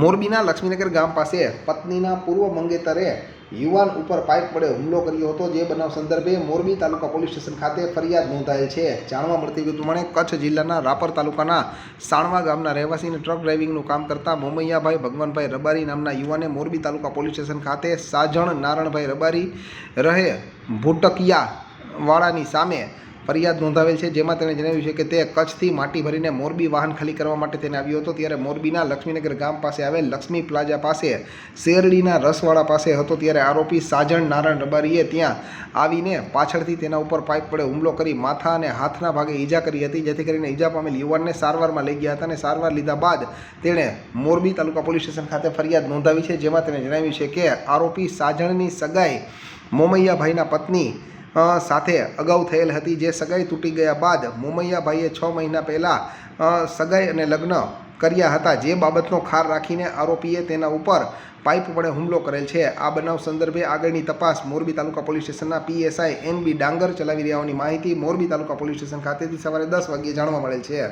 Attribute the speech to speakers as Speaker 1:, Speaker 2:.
Speaker 1: મોરબીના લક્ષ્મીનગર ગામ પાસે પત્નીના પૂર્વ મંગેતરે યુવાન ઉપર પાઇપ વડે હુમલો કર્યો હતો. જે બનાવ સંદર્ભે મોરબી તાલુકા પોલીસ સ્ટેશન ખાતે ફરિયાદ નોંધાયેલ છે. જાણવા મળતી વિગત પ્રમાણે કચ્છ જિલ્લાના રાપર તાલુકાના સાણવા ગામના રહેવાસીને ટ્રક ડ્રાઇવિંગનું કામ કરતા મોમૈયાભાઈ ભગવાનભાઈ રબારી નામના યુવાને મોરબી તાલુકા પોલીસ સ્ટેશન ખાતે સાજણ નારણભાઈ રબારી રહે ભૂટકિયા વાળાની સામે ફરિયાદ નોંધાવેલ છે, જેમાં તેણે જણાવ્યું છે કે તે કચ્છથી માટી ભરીને મોરબી વાહન ખાલી કરવા માટે તેને આવ્યો હતો. ત્યારે મોરબીના લક્ષ્મીનગર ગામ પાસે આવેલ લક્ષ્મી પ્લાઝા પાસે શેરડીના રસવાળા પાસે હતો. ત્યારે આરોપી સાજણ નારાયણ રબારીએ ત્યાં આવીને પાછળથી તેના ઉપર પાઇપ વડે હુમલો કરી માથા અને હાથના ભાગે ઈજા કરી હતી, જેથી કરીને ઈજા પામેલ યુવાનને સારવારમાં લઈ ગયા હતા અને સારવાર લીધા બાદ તેણે મોરબી તાલુકા પોલીસ સ્ટેશન ખાતે ફરિયાદ નોંધાવી છે, જેમાં તેણે જણાવ્યું છે કે આરોપી સાજણની સગાઈ મોમૈયાભાઈના પત્ની સાથે અગાઉ થયેલ હતી જે સગાઈ તૂટી ગયા બાદ મોમૈયાભાઈએ છ મહિના પહેલાં સગાઈ અને લગ્ન કર્યા હતા. જે બાબતનો ખાર રાખીને આરોપીએ તેના ઉપર પાઇપ વડે હુમલો કરેલ છે. આ બનાવ સંદર્ભે આગળની તપાસ મોરબી તાલુકા પોલીસ સ્ટેશનના પીએસઆઈ એન બી ડાંગર ચલાવી રહ્યા હોવાની માહિતી મોરબી તાલુકા પોલીસ સ્ટેશન ખાતેથી સવારે દસ વાગ્યે જાણવા મળેલ છે.